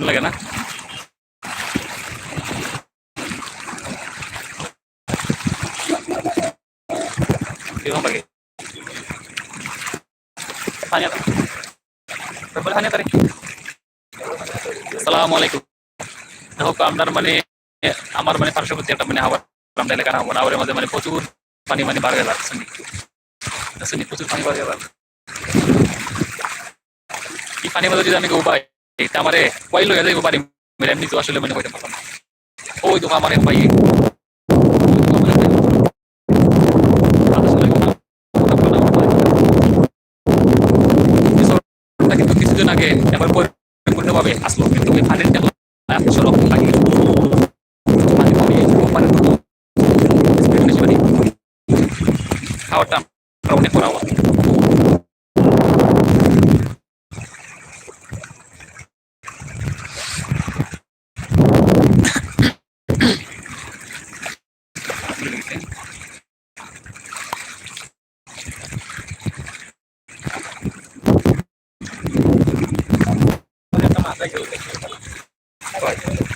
লাগে না? কীরকম মানে আমার মানে পার্শ্ববর্তী মানে হাওয়া আমরা এলাকার হাওয়া। হাওয়ার মধ্যে মানে প্রচুর পানি মানে বাড়ে যাচ্ছে। শুনি। প্রচুর পানি বাড়ে যাচ্ছে। এই পানি মধ্যে যদি আমি পাই এটা আমারে কয় লইয়া যাইব পারি মেরে এমনি তো আসলে মনে হইতে পারলাম ওই তো আমার কিন্তু কিছুদিন আগে এবার পরিপূর্ণভাবে আসলো, কিন্তু ওই পানির বেশি পানি খাওয়াটা অনেক করা Thank you. Bye.